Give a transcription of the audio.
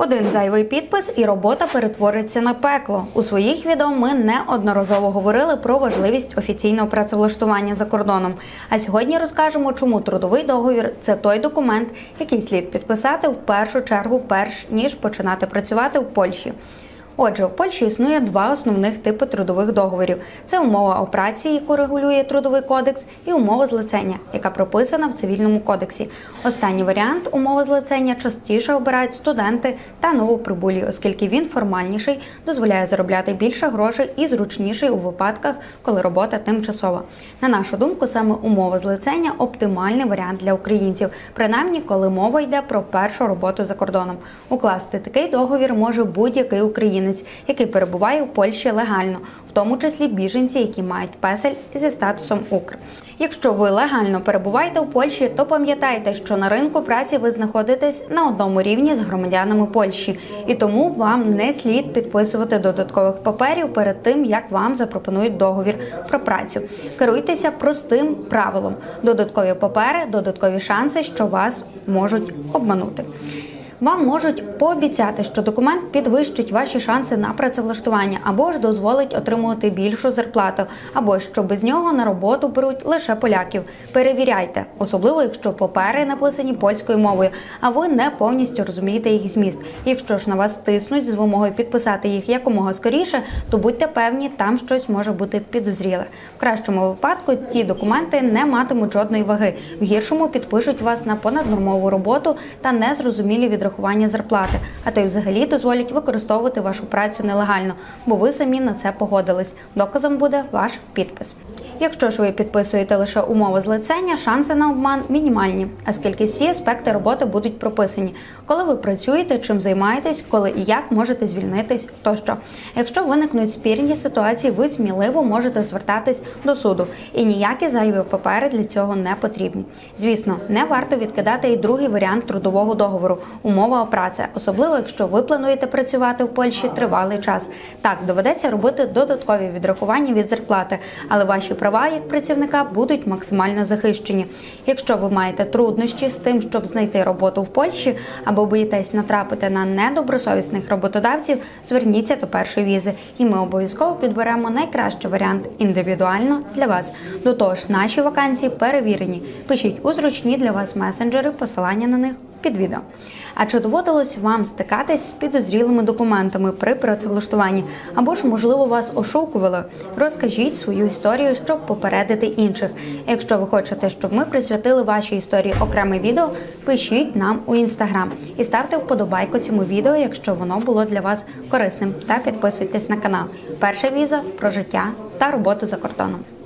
Один зайвий підпис і робота перетвориться на пекло. У своїх відео ми неодноразово говорили про важливість офіційного працевлаштування за кордоном. А сьогодні розкажемо, чому трудовий договір це той документ, який слід підписати в першу чергу, перш ніж починати працювати в Польщі. Отже, в Польщі існує два основних типи трудових договорів: це умова операції, яку регулює трудовий кодекс, і умова злицення, яка прописана в цивільному кодексі. Останній варіант умови злицення частіше обирають студенти та новоприбулі, оскільки він формальніший, дозволяє заробляти більше грошей і зручніший у випадках, коли робота тимчасова. На нашу думку, саме умова злицення оптимальний варіант для українців, принаймні коли мова йде про першу роботу за кордоном. Укласти такий договір може будь-який українець, який перебуває у Польщі легально, в тому числі біженці, які мають песель зі статусом Укр. Якщо ви легально перебуваєте у Польщі, то пам'ятайте, що на ринку праці ви знаходитесь на одному рівні з громадянами Польщі, і тому вам не слід підписувати додаткових паперів перед тим, як вам запропонують договір про працю. Керуйтеся простим правилом: додаткові папери, додаткові шанси, що вас можуть обманути. Вам можуть пообіцяти, що документ підвищить ваші шанси на працевлаштування або ж дозволить отримувати більшу зарплату, або що без нього на роботу беруть лише поляків. Перевіряйте, особливо якщо папери написані польською мовою, а ви не повністю розумієте їх зміст. Якщо ж на вас тиснуть з вимогою підписати їх якомога скоріше, то будьте певні, там щось може бути підозріле. В кращому випадку ті документи не матимуть жодної ваги. В гіршому підпишуть вас на понаднормову роботу та незрозумілі відрахування зарплати, а то й взагалі дозволять використовувати вашу працю нелегально, бо ви самі на це погодились. Доказом буде ваш підпис. Якщо ж ви підписуєте лише умови злицення, шанси на обман мінімальні, оскільки всі аспекти роботи будуть прописані, коли ви працюєте, чим займаєтесь, коли і як можете звільнитись, тощо. Якщо виникнуть спірні ситуації, ви сміливо можете звертатись до суду, і ніякі зайві папери для цього не потрібні. Звісно, не варто відкидати і другий варіант трудового договору о праці, особливо якщо ви плануєте працювати в Польщі тривалий час. Так доведеться робити додаткові відрахування від зарплати, але ваші права як працівника будуть максимально захищені. Якщо ви маєте труднощі з тим, щоб знайти роботу в Польщі або боїтесь натрапити на недобросовісних роботодавців, зверніться до першої візи, і ми обов'язково підберемо найкращий варіант індивідуально для вас. До того ж, наші вакансії перевірені. Пишіть у зручні для вас месенджери, посилання на них під відео. А чи доводилось вам стикатись з підозрілими документами при працевлаштуванні? Або ж, можливо, вас ошукували? Розкажіть свою історію, щоб попередити інших. Якщо ви хочете, щоб ми присвятили вашій історії окреме відео, пишіть нам у інстаграм і ставте вподобайку цьому відео, якщо воно було для вас корисним. Та підписуйтесь на канал. Перша віза про життя та роботу за кордоном.